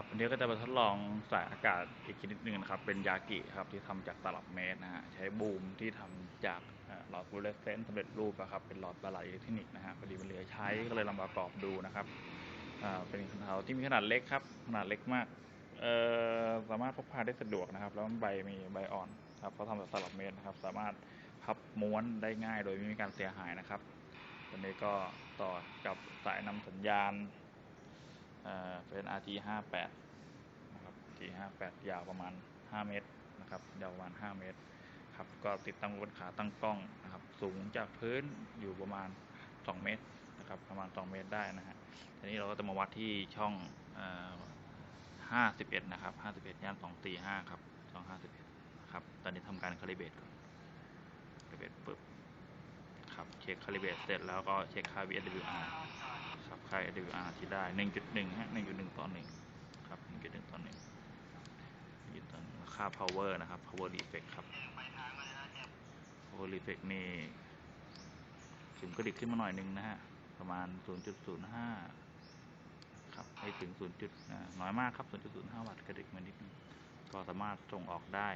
ครับวันนี้ก็จะมาทดลองสายอากาศอีกชนิดหนึ่งนะครับ เป็นยากิครับที่ทำจากตลับเมตรนะฮะใช้บูมที่ทำจากหลอดฟลูออเรสเซนต์สำเร็จรูปอะครับเป็นหลอดปลาไหลอิเล็กทรอนิกส์นะฮะพอดีมันเหลือใช้ก็เลยลองประกอบดูนะครับเป็นคันเทาที่มีขนาดเล็กครับ ขนาดเล็กมากสามารถพกพาได้สะดวกนะครับ แล้วใบมีใบอ่อนครับเขาทำจากตลับเมตรนะครับ สามารถพับม้วนได้ง่าย โดยไม่มีการเสียหายนะครับวันนี้ก็ต่อกับสายนำสัญญาณ เป็น RT 5 8นะครับ RT 5 8ยาวประมาณ 5 เมตรนะครับ ยาวประมาณ 5 เมตรครับ ก็ติดตั้งบนขาตั้งกล้องนะครับ สูงจากพื้นอยู่ประมาณ 2 เมตรนะครับ ประมาณ 2 เมตรได้นะฮะ ทีนี้เราก็จะมาวัดที่ช่องเอ่อ51 นะครับ 51 ย่าน245 ครับ ช่อง 51ครับ ตอนนี้ทำการคาลิเบตก่อน คาลิเบตปึ๊บ ครับ เช็คคาลิเบตเสร็จแล้วก็เช็คค่า VSWR ครับค่า VSWR ที่ได้ 1.1 ฮะ 1.1 ต่อ 1 ครับ 1.1 ต่อ1 1.1ต่อ1ค่า power นะครับ power effect ครับ power effect นี่ถึงกระดิกขึ้นมาหน่อยหนึงนะฮะ ประมาณ 0.05 ครับไม่ถึง 0. จุดน้อยมากครับ 0.05 วัตต์กระดิกมานิดนึงก็สามารถส่งออกได้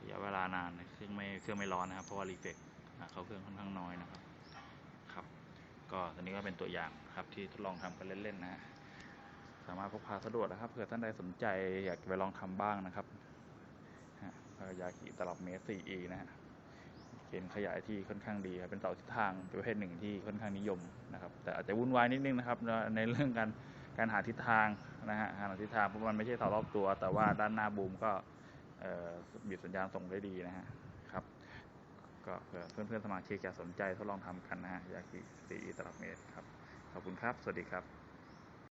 ระยะเวลานานเครื่องไม่เครื่องไม่ร้อนนะครับ เพราะว่ารีเฟกเขาเครื่องค่อนข้างน้อยนะครับ ก็ตอนนี้ก็เป็นตัวอย่างครับที่ทดลองทำกันเล่นๆนะฮะสามารถพกพาสะดวกนะครับเผื่อท่านใดสนใจอยากไปลองทำบ้างนะครับฮะยากิตลับเมตร 4E นะฮะเกณฑ์ขยายที่ค่อนข้างดีครับเป็นเสาทิศทางประเภทหนึ่งที่ค่อนข้างนิยมนะครับ แต่อาจจะวุ่นวายนิดนึงนะครับ ในเรื่องการการหาทิศทางนะฮะหาทิศทางเพราะมันไม่ใช่เสารอบตัว แต่ว่าด้านหน้าบูมก็บีบสัญญาณส่งได้ดีนะฮะ ผื่อเพื่อนๆสมาชิกจะสนใจทดลองทำกันนะฮะยากิสีตลับเมตรครับ ขอบคุณครับ สวัสดีครับ